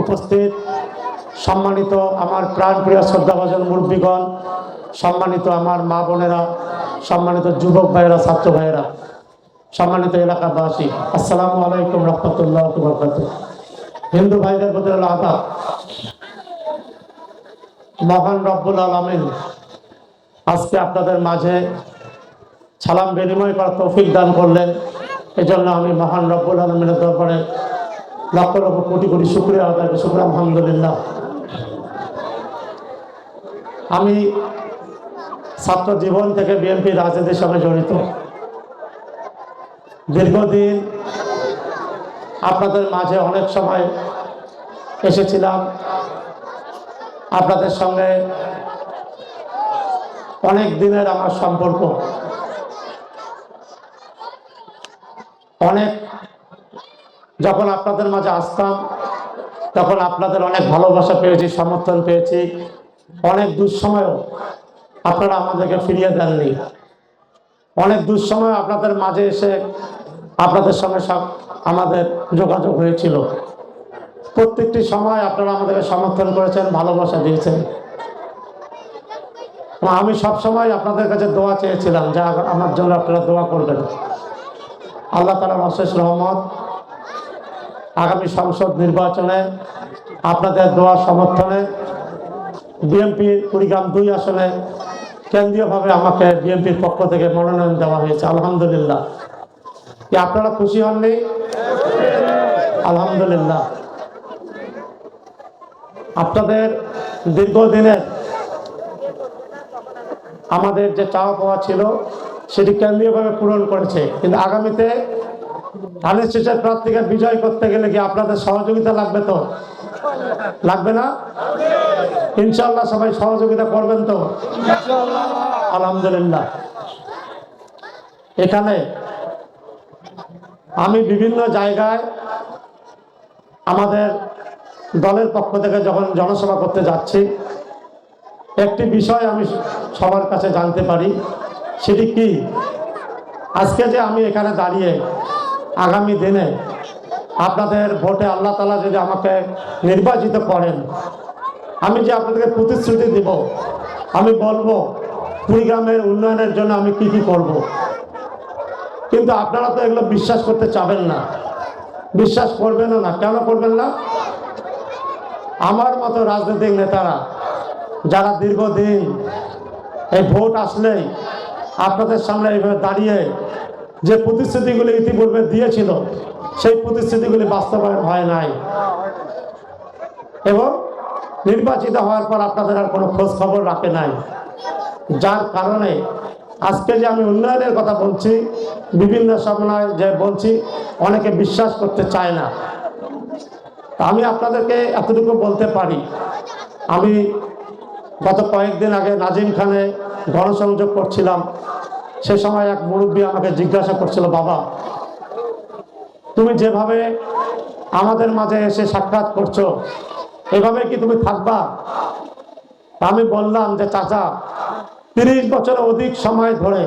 উপস্থিত সম্মানিত আমার প্রাণপ্রিয় শ্রদ্ধাভাজন মুরব্বীগণ, সম্মানিত আমার মা বোনেরা, সম্মানিত যুবক ভাইয়েরা, ছাত্র ভাইয়েরা, সম্মানিত এলাকাবাসী, আসসালামু আলাইকুম রহমতুল্লাহ হিন্দু ভাইদের প্রতি আদাব মহান রব্বুল আলমিন, আজকে আপনাদের মাঝে সালাম বিনিময় করার তৌফিক দান করলেন। এজন্য আমি মহান রব্বুল আলমিনের দরবারে লক্ষ লক্ষ কোটি কোটি শুক্রিয়া করি শুক্র আলহামদুলিল্লাহ। আমি ছাত্র জীবন থেকে বিএনপি রাজনীতির সঙ্গে জড়িত। দীর্ঘদিন আপনাদের মাঝে অনেক সময় এসেছিলাম। আপনাদের সঙ্গে অনেক দিনের আমার সম্পর্ক। অনেক যখন আপনাদের মাঝে আসতাম, তখন আপনাদের অনেক ভালোবাসা পেয়েছি, সমর্থন পেয়েছি। অনেক দুঃসময়ও আপনারা আমাদেরকে ফিরিয়ে দেননি। অনেক দুঃসময় আপনাদের মাঝে এসে আপনাদের সঙ্গে সব আমাদের যোগাযোগ হয়েছিল। প্রত্যেকটি সময় আপনারা আমাদেরকে সমর্থন করেছেন, ভালোবাসা দিয়েছেন। আমি সব সময় আপনাদের কাছে দোয়া চেয়েছিলাম, যা আমার জন্য আপনারা দোয়া করবেন। আল্লাহ তালার অশেষ রহমত। আগামী সংসদ নির্বাচনে আপনাদের দোয়া সমর্থনে বিএনপি কুড়িগ্রাম দুই আসনে কেন্দ্রীয়ভাবে আমাকে বিএনপির পক্ষ থেকে মনোনয়ন দেওয়া হয়েছে, আলহামদুলিল্লাহ। কি আপনারা খুশি হননি? আলহামদুলিল্লাহ। আপনাদের দীর্ঘদিনের আমাদের যে চাওয়া পাওয়া ছিল, সেটি কেন্দ্রীয়ভাবে পূরণ করেছে, কিন্তু আগামীতে ধানের শেষের প্রার্থীকে বিজয় করতে গেলে কি আপনাদের সহযোগিতা লাগবে তো? লাগবে না? ইনশাল্লাহ সবাই সহযোগিতা করবেন তো? আলহামদুলিল্লাহ। এখানে আমি বিভিন্ন জায়গায় আমাদের দলের পক্ষ থেকে যখন জনসভা করতে যাচ্ছি, একটি বিষয় আমি সবার কাছে জানতে পারি, সেটি কি? আজকে যে আমি এখানে দাঁড়িয়ে আগামী দিনে আপনাদের ভোটে আল্লাহ তালা যদি আমাকে নির্বাচিত করেন, আমি যে আপনাদেরকে প্রতিশ্রুতি দিব, আমি বলব কুড়িগ্রামের উন্নয়নের জন্য আমি কি কি করব। কিন্তু আপনারা তো এগুলো বিশ্বাস করতে চাবেন না। বিশ্বাস করবেনও না? কেন করবেন না? আমার মতো রাজনৈতিক নেতারা যারা দীর্ঘদিন এই ভোট আসলেই আপনাদের সামনে এইভাবে দাঁড়িয়ে যে প্রতিশ্রুতিগুলি ইতিপূর্বে দিয়েছিল, সেই প্রতিশ্রুতিগুলি বাস্তবায়ন হয় নাই। এবং নির্বাচিত হওয়ার পর আপনাদের আর কোনো খোঁজ খবর রাখে নাই। যার কারণে আজকে যে আমি উন্নয়নের কথা বলছি, বিভিন্ন সময় যে বলছি, অনেকে বিশ্বাস করতে চায় না। আমি আপনাদেরকে এতটুকু বলতে পারি, আমি গত কয়েকদিন আগে নাজিম খানে গণসংযোগ করছিলাম। সে সময় এক মুরব্বী আমাকে জিজ্ঞাসা করছিল, বাবা, তুমি যেভাবে আমাদের মাঝে এসে সাক্ষাৎ করছ, এভাবে কি তুমি থাকবা? আমি বললাম যে, চাচা, তিরিশ বছর অধিক সময় ধরে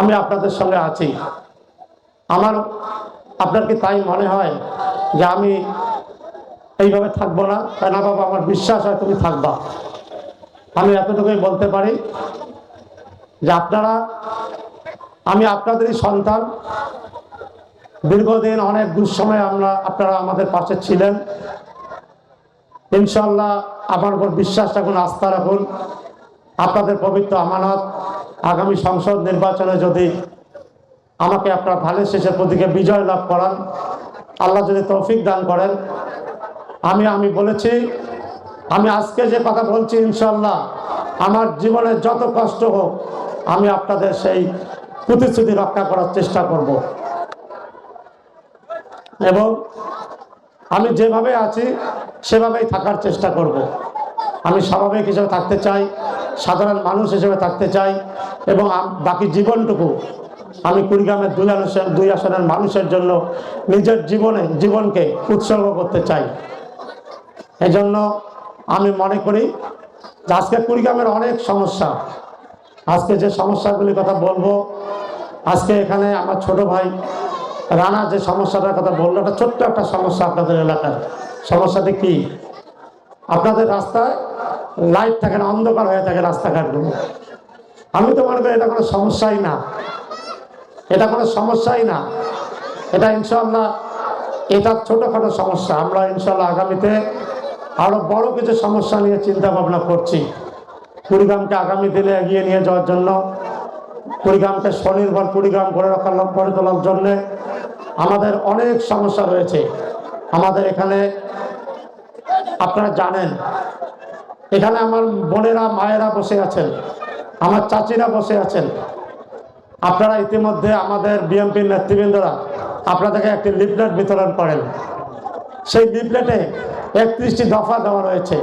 আমি আপনাদের সঙ্গে আছি। আমার, আপনার কি তাই মনে হয় যে আমি এইভাবে থাকব না? তাই না বাবা, আমার বিশ্বাস হয় তুমি থাকবা। আমি এতটুকুই বলতে পারি আপনারা, আমি আপনাদেরই সন্তান। দীর্ঘদিন অনেক দুঃসময়ে আমরা, আপনারা আমাদের পাশে ছিলেন। ইনশাল্লাহ আমার উপর বিশ্বাস রাখুন, আস্থা রাখুন। আপনাদের পবিত্র আমানত, আগামী সংসদ নির্বাচনে যদি আমাকে আপনার ভালো শেষের প্রতীকে বিজয় লাভ করান, আল্লাহ যদি তৌফিক দান করেন। আমি আমি বলেছি, আমি আজকে যে কথা বলছি ইনশাল্লাহ আমার জীবনে যত কষ্ট হোক আমি আপনাদের সেই প্রতিশ্রুতি রক্ষা করার চেষ্টা করব এবং আমি যেভাবে আছি, সেভাবেই থাকার চেষ্টা করব। আমি স্বাভাবিক হিসেবে থাকতে চাই, সাধারণ মানুষ হিসেবে থাকতে চাই, এবং বাকি জীবনটুকু আমি কুড়িগ্রামের দুই আসন দুই আসনের মানুষের জন্য নিজের জীবনে, জীবনকে উৎসর্গ করতে চাই এজন্য আমি মনে করি আজকে কুড়িগ্রামের অনেক সমস্যা আজকে যে সমস্যাগুলির কথা বলব, আজকে এখানে আমার ছোট ভাই রানা যে সমস্যাটার কথা বলল একটা ছোট্ট একটা সমস্যা আপনাদের এলাকার সমস্যাটি কি? আপনাদের রাস্তায় লাইট থাকে না, অন্ধকার হয়ে থাকে রাস্তাঘাটগুলো। আমি তো মনে করি এটা কোনো সমস্যাই না। এটা কোনো সমস্যাই না। এটা ইনশাল্লাহ এটা ছোটোখাটো সমস্যা। আমরা ইনশাল্লাহ আগামীতে আরও বড় কিছু সমস্যা নিয়ে চিন্তা ভাবনা করছি। কুড়িগ্রামকে আগামী দিনে এগিয়ে নিয়ে যাওয়ার জন্য কুড়িগ্রামকে স্বনির্ভর কুড়িগ্রাম করে রাখার করে তোলার জন্যে আমাদের অনেক সমস্যা রয়েছে। আমাদের এখানে আপনারা জানেন, এখানে আমার বোনেরা, মায়েরা বসে আছেন, আমার চাচিরা বসে আছেন। আপনারা ইতিমধ্যে আমাদের বিএনপির নেতৃবৃন্দরা আপনাদেরকে একটি লিফলেট বিতরণ করেন। সেই লিফলেটে একত্রিশটি দফা দেওয়া রয়েছে।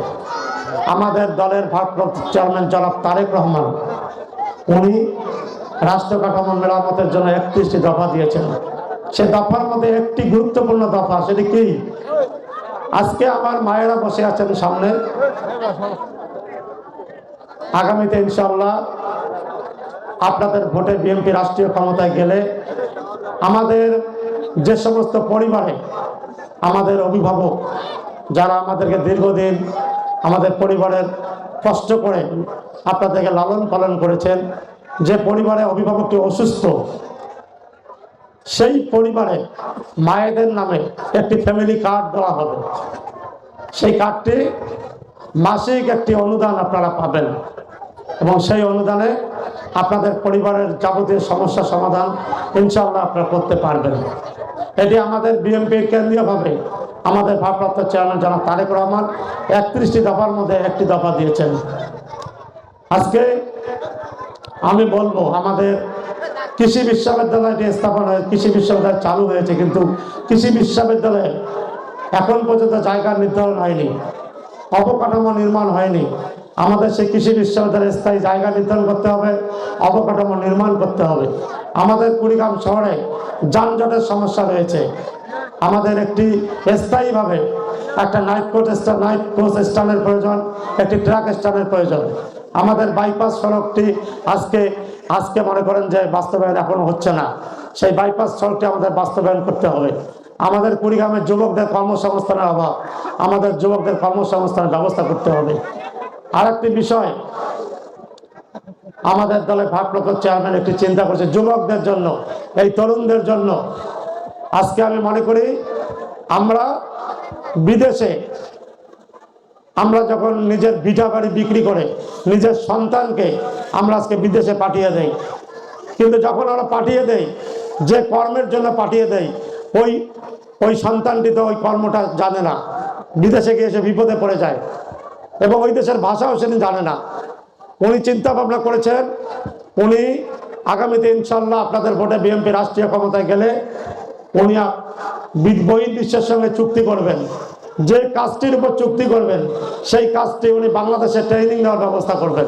আমাদের দলের ভারপ্রাপ্ত চেয়ারম্যান জনাব তারেক রহমান, উনি রাষ্ট্র কাঠামো মেরামতের জন্য একত্রিশটি দফা দিয়েছেন। সে দফার মধ্যে একটি গুরুত্বপূর্ণ দফা, সেটি কি? আজকে আমার মায়েরা বসে আছেন সামনে। আগামীতে ইনশাল্লাহ আপনাদের ভোটে বিএনপি রাষ্ট্রীয় ক্ষমতায় গেলে আমাদের যে সমস্ত পরিবারে আমাদের অভিভাবক যারা আমাদেরকে দীর্ঘদিন আমাদের পরিবারের কষ্ট করে আপনাদেরকে লালন পালন করেছেন। যে পরিবারে অভিভাবকটি অসুস্থ, সেই পরিবারে মায়েদের নামে একটি ফ্যামিলি কার্ড দেওয়া হবে। সেই কার্ডটি মাসিক একটি অনুদান আপনারা পাবেন এবং সেই অনুদানে আপনাদের পরিবারের যাবতীয় সমস্যা সমাধান ইনশাল্লাহ আপনারা করতে পারবেন। এটি আমাদের বিএনপি কেন্দ্রীয়ভাবে আমাদের ভারপ্রাপ্ত চেয়ারম্যান জনাব তারেক রহমান একত্রিশটি দফার মধ্যে একটি দফা দিয়েছেন। আজকে আমি বলব, আমাদের কৃষি বিশ্ববিদ্যালয়টি স্থাপন হয়ে কৃষি বিশ্ববিদ্যালয় চালু হয়েছে কিন্তু কৃষি বিশ্ববিদ্যালয়ে এখন পর্যন্ত জায়গা নির্ধারণ হয়নি, অবকাঠামো নির্মাণ হয়নি। আমাদের সেই কৃষি বিশ্ববিদ্যালয়ে স্থায়ী জায়গা নির্ধারণ করতে হবে, অবকাঠামো নির্মাণ করতে হবে। আমাদের কুড়িগ্রাম শহরে যানজটের সমস্যা রয়েছে। আমাদের একটি স্থায়ীভাবে একটা night coach stand night coach স্ট্যান্ডের প্রয়োজন, একটি ট্রাক স্ট্যান্ডের প্রয়োজন। আমাদের বাইপাস সড়কটি আজকে আজকে মনে করেন যে বাস্তবায়ন এখনও হচ্ছে না। সেই বাইপাস সড়কটি আমাদের বাস্তবায়ন করতে হবে। আমাদের কুড়িগ্রামের যুবকদের কর্মসংস্থানের অভাব। আমাদের যুবকদের কর্মসংস্থানের ব্যবস্থা করতে হবে। আর একটি বিষয়, আমাদের দলের ভারপ্রাপ্ত চেয়ারম্যান একটি চিন্তা করছে, যুবকদের জন্য, এই তরুণদের জন্য আজকে আমি মনে করি আমরা বিদেশে, আমরা যখন নিজের ভিটা বাড়ি বিক্রি করে, নিজের সন্তানকে আমরা আজকে বিদেশে পাঠিয়ে দেই। কিন্তু যখন আমরা পাঠিয়ে দেই, যে কর্মের জন্য পাঠিয়ে দেই, ওই ওই সন্তানটি তো ওই কর্মটা জানে না। বিদেশে গিয়ে সে বিপদে পড়ে যায়। এবং ওই দেশের ভাষাও সেদিন জানে না। উনি চিন্তা ভাবনা করেছেন, উনি আগামীতে ইনশাল্লাহ আপনাদের ভোটে বিএনপি রাষ্ট্রীয় ক্ষমতায় গেলে উনি আ- বি- বহির্বিশ্বের সঙ্গে চুক্তি করবেন। যে কাজটির উপর চুক্তি করবেন, সেই কাজটি উনি বাংলাদেশে ট্রেনিং দেওয়ার ব্যবস্থা করবেন।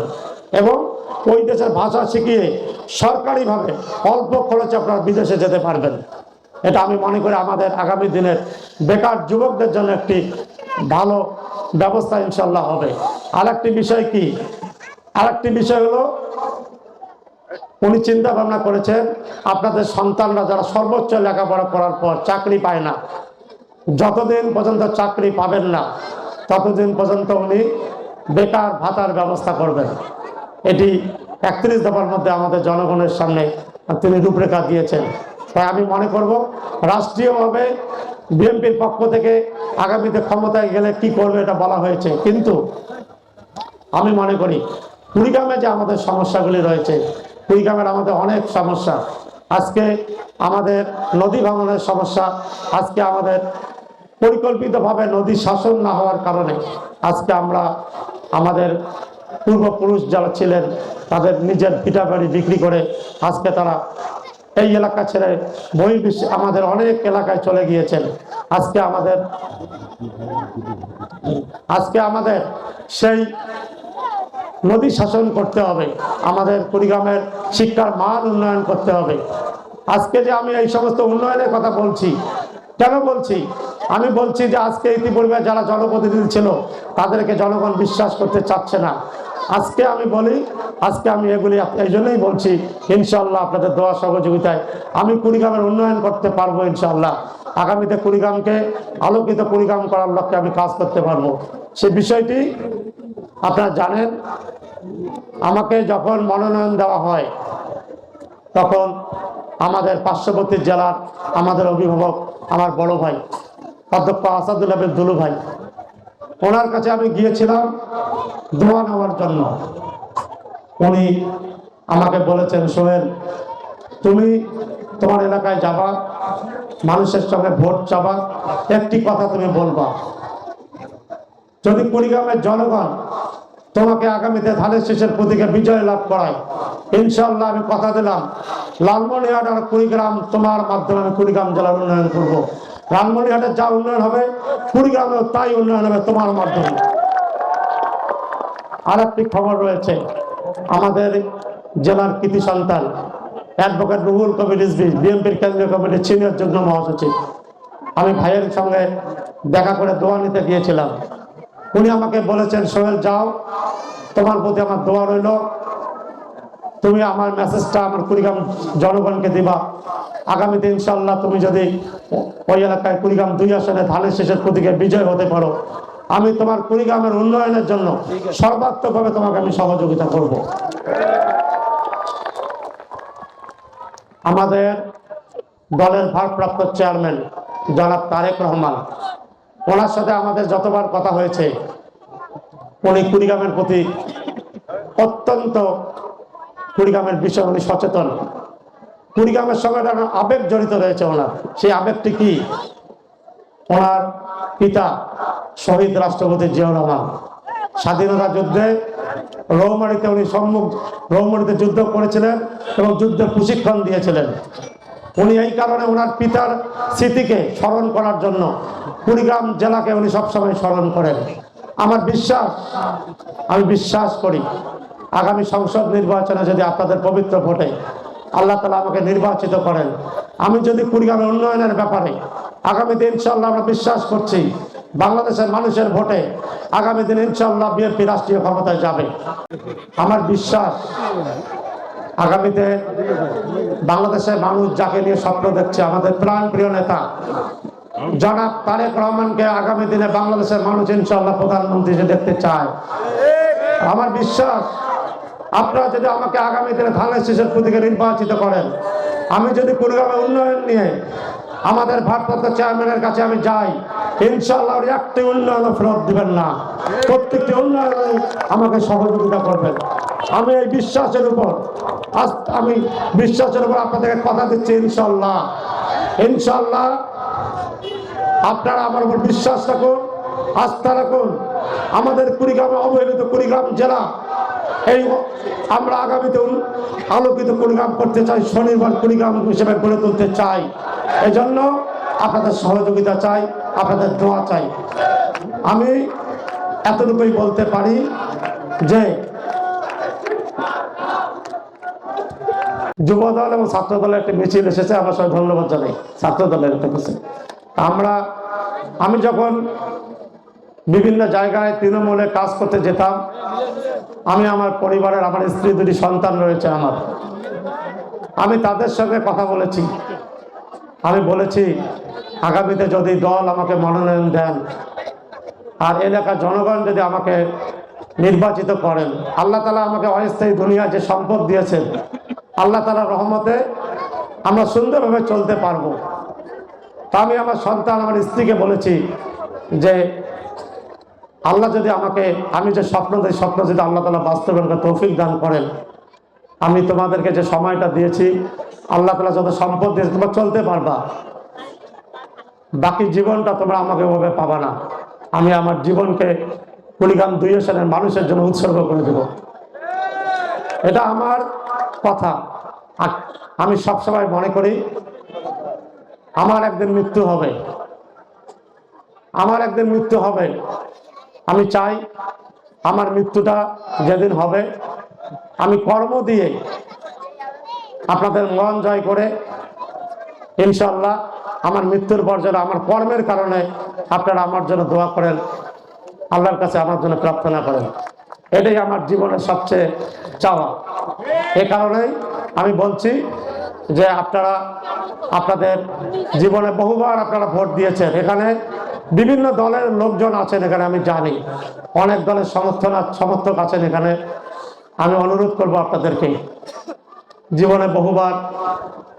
এবং ওই দেশের ভাষা শিখিয়ে সরকারিভাবে অল্প খরচে আপনারা বিদেশে যেতে পারবেন। এটা আমি মনে করি আমাদের আগামী দিনের বেকার যুবকদের জন্য একটি ভালো ব্যবস্থা ইনশাল্লাহ হবে। আরেকটি বিষয় কি? আরেকটি বিষয় হলো উনি চিন্তা ভাবনা করেছেন, আপনাদের সন্তানরা যারা সর্বোচ্চ লেখাপড়া করার পর চাকরি পায় না, যতদিন পর্যন্ত চাকরি পাবেন না, ততদিন পর্যন্ত উনি বেকার ভাতার ব্যবস্থা করবেন। এটি একত্রিশ দফার মধ্যে আমাদের জনগণের সামনে তিনি রূপরেখা দিয়েছেন। তাই আমি মনে করব, রাষ্ট্রীয়ভাবে বিএনপির পক্ষ থেকে আগামীতে ক্ষমতায় গেলে কি করবে এটা বলা হয়েছে। কিন্তু আমি মনে করি, কুড়িগ্রামে যে আমাদের সমস্যাগুলি রয়েছে কুড়িগ্রামের আমাদের অনেক সমস্যা। আজকে আমাদের নদী ভাঙনের সমস্যা, আজকে আমাদের পরিকল্পিতভাবে নদী শাসন না হওয়ার কারণে আজকে আমরা আমাদের পূর্বপুরুষ যারা ছিলেন, তাদের নিজের ভিটা বাড়ি বিক্রি করে আজকে তারা এই এলাকা ছেড়ে বহির্বিশ্বে আমাদের অনেক এলাকায় চলে গিয়েছেন। আজকে আমাদের আজকে আমাদের সেই নদী শাসন করতে হবে। আমাদের কুড়িগ্রামের শিক্ষার মান উন্নয়ন করতে হবে। আজকে যে আমি এই সমস্ত উন্নয়নের কথা বলছি, কেন বলছি? আমি বলছি যে আজকে ইতিপূর্বে যারা জনপ্রতিনিধি ছিল, তাদেরকে জনগণ বিশ্বাস করতে চাচ্ছে না। আজকে আমি বলি, আজকে আমি এগুলি এই জন্যই বলছি ইনশাল্লাহ আপনাদের দোয়া সহযোগিতায় আমি কুড়িগ্রামের উন্নয়ন করতে পারব ইনশাল্লাহ আগামীতে কুড়িগ্রামকে আলোকিত কুড়িগ্রাম করার লক্ষ্যে আমি কাজ করতে পারব। সে বিষয়টি আপনারা জানেন, আমাকে যখন মনোনয়ন দেওয়া হয়, তখন আমাদের পার্শ্ববর্তী জেলার আমাদের অভিভাবক আমার বড় ভাই, অধ্যক্ষ আসাদুল্লাহ দুলু ভাই, ওনার কাছে আমি গিয়েছিলাম দোয়া নেওয়ার জন্য। উনি আমাকে বলেছেন, সোহেল, তুমি তোমার এলাকায় যাবা, মানুষের সঙ্গে ভোট চাবা, একটি কথা তুমি বলবা। যদি কুড়িগ্রামের জনগণ তোমাকে আগামীতে ধানের শেষের প্রতীকে বিজয় লাভ করায় ইনশাল্লাহ আমি কথা দিলাম। লালমনিহাট আর কুড়িগ্রাম, তোমার মাধ্যমে আমি কুড়িগ্রাম জেলার উন্নয়ন করব। লালমনিহাটের যা উন্নয়ন হবে, কুড়িগ্রামেও তাই উন্নয়ন হবে তোমার মাধ্যমে। আর একটি খবর রয়েছে। আমাদের জেলার কৃতি সন্তান, অ্যাডভোকেট রুহুল কবির রিজভি, বিএনপির কেন্দ্রীয় কমিটির সিনিয়র যুগ্ম মহাসচিব। আমি ভাইয়ের সঙ্গে দেখা করে দোয়া নিতে গিয়েছিলাম। উনি আমাকে বলেছেন, সোহেল, যাও। তোমার প্রতি আমার দোয়া রইল। তুমি আমার মেসেজটা আমার কুড়িগ্রাম জনগণকে দিবা। আগামীতে ইনশাল্লাহ তুমি যদি ওই এলাকায় কুড়িগ্রাম দুই আসনে ধানের শেষের প্রতীকে বিজয় হতে পারো। আমি তোমার কুড়িগ্রামের উন্নয়নের জন্য সর্বাত্মকভাবে তোমাকে আমি সহযোগিতা করব। আমাদের দলের ভারপ্রাপ্ত চেয়ারম্যান জনাব তারেক রহমান ওনার সাথে আমাদের যতবার কথা হয়েছে, উনি কুড়িগ্রামের প্রতি অত্যন্ত কুড়িগ্রামের বিষয়ে উনি সচেতন। কুড়িগ্রামের সঙ্গে একটা আবেগ জড়িত রয়েছে ওনার। সেই আবেগটি কি? ওনার পিতা শহীদ রাষ্ট্রপতি জিয়াউর রহমান। স্বাধীনতা যুদ্ধে রৌমারিতে উনি সম্মুখ, রৌমারিতে যুদ্ধ করেছিলেন এবং যুদ্ধে প্রশিক্ষণ দিয়েছিলেন। উনি এই কারণে ওনার পিতার স্মৃতিকে স্মরণ করার জন্য কুড়িগ্রাম জেলাকে উনি সবসময় স্মরণ করেন। আমার বিশ্বাস, আমি বিশ্বাস করি, আগামী সংসদ নির্বাচনে যদি আপনাদের পবিত্র ভোটে আল্লাহ তালা আমাকে নির্বাচিত করেন, আমি যদি কুড়িগ্রামের উন্নয়নের ব্যাপারে আগামী দিন ইনশাল্লাহ আমরা বিশ্বাস করছি, বাংলাদেশের মানুষের ভোটে আগামী দিন ইনশাল্লাহ বিএনপি রাষ্ট্রীয় ক্ষমতায় যাবে। আমার বিশ্বাস আগামীতে বাংলাদেশের মানুষ যাকে নিয়ে স্বপ্ন দেখছে, আমাদের প্রাণ প্রিয় নেতা জনাব তারেক রহমানকে আগামী দিনে বাংলাদেশের মানুষ ইনশাল্লাহ প্রধানমন্ত্রী দেখতে চায়। আমার বিশ্বাস, আপনারা যদি আমাকে আগামী দিনে ধানের শীষের প্রতীকে নির্বাচিত করেন, আমি যদি কুড়িগ্রামে উন্নয়ন নিয়ে আমাদের ভারপ্রাপ্ত চেয়ারম্যানের কাছে আমি যাই। ইনশাল্লাহ একটি উন্নয়ন ফেরত দিবেন না। প্রত্যেকটি উন্নয়নে আমাকে সহযোগিতা করবেন। আমি এই বিশ্বাসের উপর, আজ আমি বিশ্বাসের উপর আপনাদেরকে কথা দিচ্ছি ইনশাল্লাহ ইনশাল্লাহ আপনারা আমার উপর বিশ্বাস রাখুন, আস্থা রাখুন। আমাদের কুড়িগ্রামে অবহেলিত কুড়িগ্রাম জেলা এই, আমরা আগামীতে আলোকিত কুড়িগ্রাম করতে চাই, স্বনির্ভর কুড়িগ্রাম হিসেবে গড়ে তুলতে চাই। এজন্য আপনাদের সহযোগিতা চাই, আপনাদের দোয়া চাই। আমি এতটুকুই বলতে পারি যে যুব দল এবং ছাত্র দলের একটি মিছিল এসেছে, আমার সবাই ধন্যবাদ জানাই ছাত্র দলের একটা আমরা আমি যখন বিভিন্ন জায়গায় তৃণমূলে কাজ করতে যেতাম। আমি আমার পরিবারের, আমার স্ত্রী দুটি সন্তান রয়েছে আমার। আমি তাদের সঙ্গে কথা বলেছি। আমি বলেছি, আগামীতে যদি দল আমাকে মনোনয়ন দেন, আর এলাকার জনগণ যদি আমাকে নির্বাচিত করেন, আল্লাহ তালা আমাকে অস্থায়ী দুনিয়া যে সম্পদ দিয়েছেন, আল্লাহ তালার রহমতে আমরা সুন্দরভাবে চলতে পারব। তা আমি আমার সন্তান, আমার স্ত্রীকে বলেছি যে আল্লাহ যদি আমাকে, আমি যে স্বপ্ন দিই, স্বপ্ন যদি আল্লাহ তালা বাস্তবায়ন তৌফিক দান করেন, আমি তোমাদেরকে যে সময়টা দিয়েছি, আল্লাহ তালা যত সম্পদ দিয়েছে, তোমরা চলতে পারবা। বাকি জীবনটা তোমরা আমাকে ওভাবে পাবা না। আমি আমার জীবনকে কুড়িগ্রাম দুই সালের মানুষের জন্য উৎসর্গ করে দেব। এটা আমার কথা। আমি সবসময় মনে করি, আমার একদিন মৃত্যু হবে। আমার একদিন মৃত্যু হবে। আমি চাই আমার মৃত্যুটা যেদিন হবে, আমি কর্ম দিয়ে আপনাদের মন জয় করে ইনশাল্লাহ আমার মৃত্যুর পর যেন আমার কর্মের কারণে আপনারা আমার জন্য দোয়া করেন, আল্লাহর কাছে আমার জন্য প্রার্থনা করেন। এটাই আমার জীবনের সবচেয়ে চাওয়া। এ কারণেই আমি বলছি যে আপনারা, আপনাদের জীবনে বহুবার আপনারা ভোট দিয়েছেন। এখানে বিভিন্ন দলের লোকজন আছেন এখানে, আমি জানি। অনেক দলের সমর্থন সমর্থক আছেন এখানে। আমি অনুরোধ করব আপনাদেরকে, জীবনে বহুবার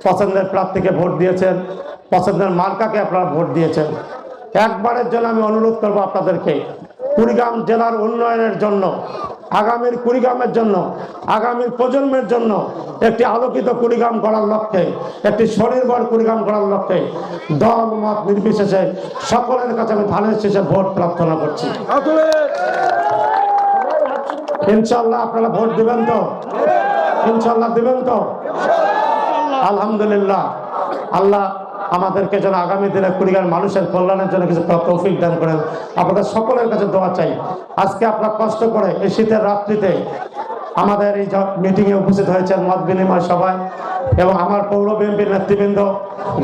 পছন্দের প্রার্থীকে ভোট দিয়েছেন, পছন্দের মার্কাকে আপনারা ভোট দিয়েছেন। একবারের জন্য আমি অনুরোধ করব আপনাদেরকে, কুড়িগ্রাম জেলার উন্নয়নের জন্য আগামীর কুড়িগ্রামের জন্য, আগামীর প্রজন্মের জন্য একটি আলোকিত কুড়িগ্রাম করার লক্ষ্যে, একটি স্বনির্ভর কুড়িগ্রাম করার লক্ষ্যে দল, মত নির্বিশেষে সকলের কাছে আমি ধানের শেষে ভোট প্রার্থনা করছি। ইনশাল্লাহ আপনারা ভোট দিবেন তো? ইনশাল্লাহ দিবেন তো? আলহামদুলিল্লাহ। আল্লাহ আমাদেরকে যেন আগামী দিনে কুড়িগ্রাম মানুষের কল্যাণের জন্য কিছু তৌফিক দান করেন। আপনাদের সকলের কাছে দোয়া চাই। আজকে আপনার কষ্ট করে এই শীতের রাত্রিতে আমাদের এই মিটিংয়ে উপস্থিত হয়েছেন মত বিনিময় সবাই এবং আমার পৌর বিএনপির নেতৃবৃন্দ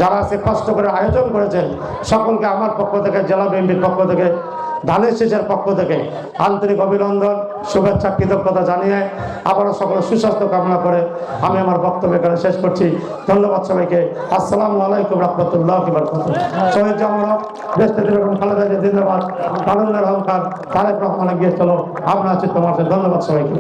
যারা সে কষ্ট করে আয়োজন করেছেন, সকলকে আমার পক্ষ থেকে, জেলা বিএনপির পক্ষ থেকে ধানের শেষের পক্ষ থেকে আন্তরিক অভিনন্দন, শুভেচ্ছা, কৃতজ্ঞতা জানিয়ে আবারও সকল সুস্বাস্থ্য কামনা করে আমি আমার বক্তব্য এখানে শেষ করছি। ধন্যবাদ সবাইকে। আসসালামু আলাইকুম রহমতুল্লাহ শহীদ জামর দেশ বেগম খালেদা জিয়া জিন্দাবাদ, আনন্দের অহংকার, তারেক রহমানে গিয়ে চলো। আছি তোমার ধন্যবাদ সবাইকে।